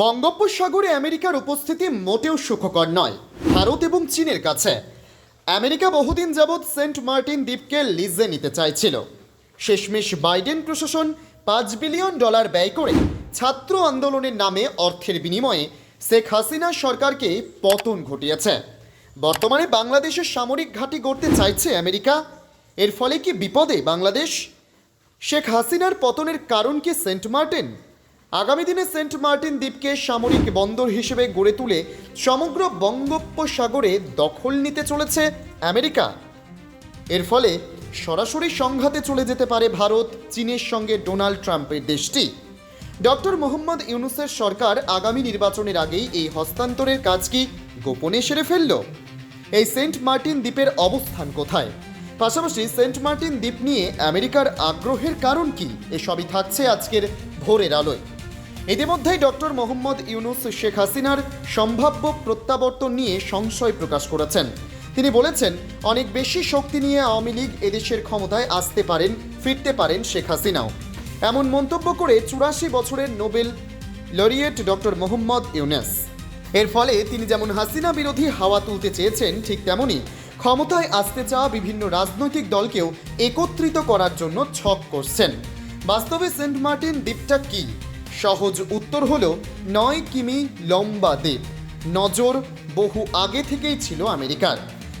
বঙ্গোপসাগরে আমেরিকার উপস্থিতি মোটেও সুখকর নয়। ভারত এবং চীনের কাছে। আমেরিকা বহুদিন যাবৎ সেন্ট মার্টিন দ্বীপকে লিজে নিতে চাইছিল। শেষমেশ বাইডেন প্রশাসন পাঁচ বিলিয়ন ডলার ব্যয় করে ছাত্র আন্দোলনের নামে অর্থের বিনিময়ে শেখ হাসিনা সরকারকে পতন ঘটিয়েছে। বর্তমানে বাংলাদেশের সামরিক ঘাঁটি গড়তে চাইছে আমেরিকা। এর ফলে কি বিপদে বাংলাদেশ? শেখ হাসিনার পতনের কারণ কি সেন্ট মার্টিন? আগামী দিনে সেন্ট মার্টিন দ্বীপকে সামরিক বন্দর হিসেবে গড়ে তুলে সমগ্র বঙ্গোপসাগরে দখল নিতে চলেছে আমেরিকা। এর ফলে সরাসরি সংঘাতে চলে যেতে পারে ভারত, চীনের সঙ্গে ডোনাল্ড ট্রাম্পের দেশটি। ডক্টর মোহাম্মদ ইউনুসের সরকার আগামী নির্বাচনের আগেই এই হস্তান্তরের কাজ কি গোপনে সেরে ফেলল? এই সেন্ট মার্টিন দ্বীপের অবস্থান কোথায়? পাশাপাশি সেন্ট মার্টিন দ্বীপ নিয়ে আমেরিকার আগ্রহের কারণ কি? এসবই থাকছে আজকের ভোরের আলোয়। ইতিমধ্যেই ডক্টর মোহাম্মদ ইউনুস শেখ হাসিনার সম্ভাব্য প্রত্যাবর্তন নিয়ে সংশয় প্রকাশ করেছেন। তিনি বলেছেন, অনেক বেশি শক্তি নিয়ে আওয়ামী লীগ এদেশের ক্ষমতায় আসতে পারেন, ফিরতে পারেন শেখ হাসিনাও। এমন মন্তব্য করে চুরাশি বছরের Nobel laureate doctor Muhammad Yunus. এর ফলে তিনি যেমন হাসিনা বিরোধী হাওয়া তুলতে চেয়েছেন, ঠিক তেমনি ক্ষমতায় আসতে চাওয়া বিভিন্ন রাজনৈতিক দলকেও একত্রিত করার জন্য ছক করছেন। বাস্তবে সেন্ট মার্টিন দ্বীপটা কি? সহজ উত্তর হলো নয় কিমি লম্বা দ্বীপ। নজর বহু আগে থেকেই ছিল আমেরিকার।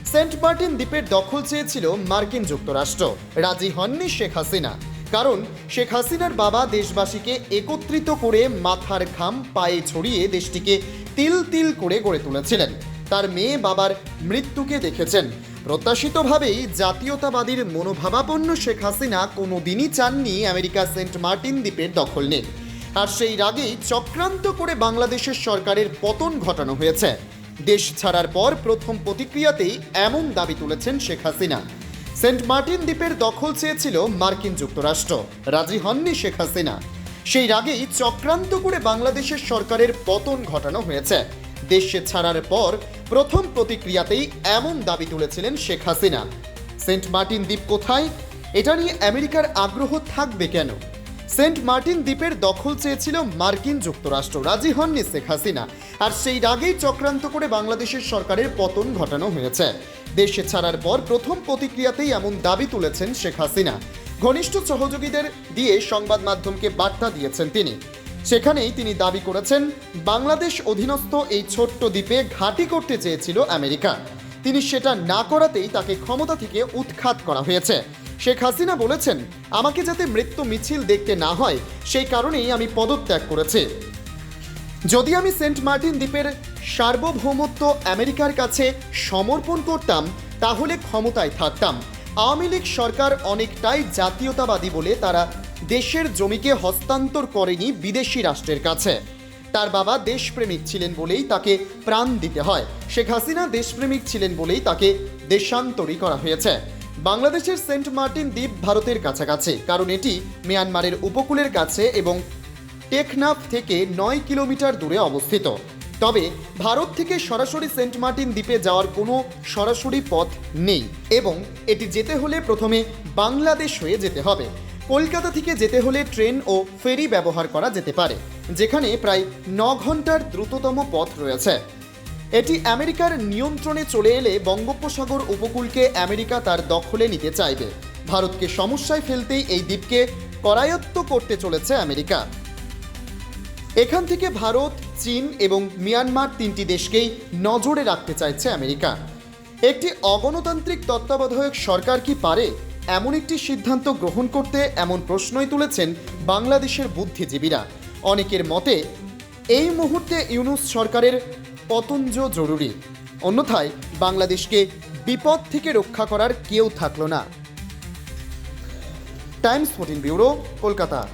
সেন্ট মার্টিন দ্বীপের দখল চেয়েছিল মার্কিন যুক্তরাষ্ট্র। রাজি হননি শেখ হাসিনা। কারণ শেখ হাসিনার বাবা দেশবাসীকে একত্রিত করে মাথার ঘাম পায়ে ছড়িয়ে দেশটিকে তিল তিল করে গড়ে তুলেছিলেন। তার মেয়ে বাবার মৃত্যুকে দেখেছেন। প্রত্যাশিতভাবেই জাতীয়তাবাদীর মনোভাবাপন্ন শেখ হাসিনা কোনোদিনই চাননি আমেরিকা সেন্ট মার্টিন দ্বীপের দখল নিন আর সেই রাগেই চক্রান্ত করে বাংলাদেশের সরকারের পতন ঘটানো হয়েছে। দেশ ছাড়ার পর প্রথম প্রতিক্রিয়াতেই এমন দাবি তুলেছেন শেখ হাসিনা। সেন্ট মার্টিন দ্বীপের দখল চেয়েছিল মার্কিন যুক্তরাষ্ট্র। রাজি হননি শেখ হাসিনা। সেই রাগেই চক্রান্ত করে বাংলাদেশের সরকারের পতন ঘটানো হয়েছে। দেশে ছাড়ার পর প্রথম প্রতিক্রিয়াতেই এমন দাবি তুলেছিলেন শেখ হাসিনা। সেন্ট মার্টিন দ্বীপ কোথায়? এটা নিয়ে আমেরিকার আগ্রহ থাকবে কেন? সেন্ট মার্টিন দ্বীপের দখল চেয়েছিল মার্কিন যুক্তরাষ্ট্র। রাজি হননি শেখ হাসিনা। আর সেই রাগেই চক্রান্ত করে বাংলাদেশের সরকারের পতন ঘটানো হয়েছে। দেশে ছাড়ার পর প্রথম প্রতিক্রিয়াতেই এমন দাবি তুলেছেন শেখ হাসিনা। ঘনিষ্ঠ সহযোগীদের দিয়ে সংবাদ মাধ্যমকে বার্তা দিয়েছেন তিনি। সেখানেই তিনি দাবি করেছেন, বাংলাদেশ অধীনস্থ এই ছোট্ট দ্বীপে ঘাঁটি করতে চেয়েছিল আমেরিকা। তিনি সেটা না করাতেই তাকে ক্ষমতা থেকে উৎখাত করা হয়েছে। শেখ হাসিনা বলেছেন, আমাকে যাতে মৃত্যু মিছিল দেখতে না হয়, সেই কারণেই আমি পদত্যাগ করেছি। যদি আমি সেন্ট মার্টিন দ্বীপের সার্বভৌমত্ব আমেরিকার কাছে সমর্পণ করতাম, তাহলে ক্ষমতায় থাকতাম। আওয়ামী লীগ সরকার অনেকটাই জাতীয়তাবাদী বলে তারা দেশের জমিকে হস্তান্তর করেনি বিদেশি রাষ্ট্রের কাছে। তার বাবা দেশপ্রেমিক ছিলেন বলেই তাকে প্রাণ দিতে হয়। শেখ হাসিনা দেশপ্রেমিক ছিলেন বলেই তাকে দেশান্তরী করা হয়েছে। বাংলাদেশের সেন্ট মার্টিন দ্বীপ ভারতের কাছাকাছি, কারণ এটি মিয়ানমারের উপকূলের কাছে এবং টেকনাফ থেকে নয় কিলোমিটার দূরে অবস্থিত। তবে ভারত থেকে সরাসরি সেন্ট মার্টিন দ্বীপে যাওয়ার কোনো সরাসরি পথ নেই এবং এটি যেতে হলে প্রথমে বাংলাদেশ হয়ে যেতে হবে। কলকাতা থেকে যেতে হলে ট্রেন ও ফেরি ব্যবহার করা যেতে পারে, যেখানে প্রায় ন ঘণ্টার দ্রুততম পথ রয়েছে। এটি আমেরিকার নিয়ন্ত্রণে চলে এলে বঙ্গোপসাগর উপকূলকে আমেরিকা তার দখলে নিতে চাইবে। ভারতকে সমস্যায় ফেলতেই এই দ্বীপকে করায়ত্ত করতে চলেছে আমেরিকা। এখান থেকে ভারত, চীন এবং মিয়ানমার তিনটি দেশকেই নজরে রাখতে চাইছে আমেরিকা। একটি অগণতান্ত্রিক তত্ত্বাবধায়ক সরকার কি পারে? এমন একটি সিদ্ধান্ত গ্রহণ করতে এমন প্রশ্নই তুলেছেন বাংলাদেশের বুদ্ধিজীবীরা। অনেকের মতে, এই মুহূর্তে ইউনুস সরকারের পতঞ্জ জরুরি। অন্যথায় বাংলাদেশকে বিপদ থেকে রক্ষা করার কেউ থাকল না। Times fourteen bureau, Kolkata.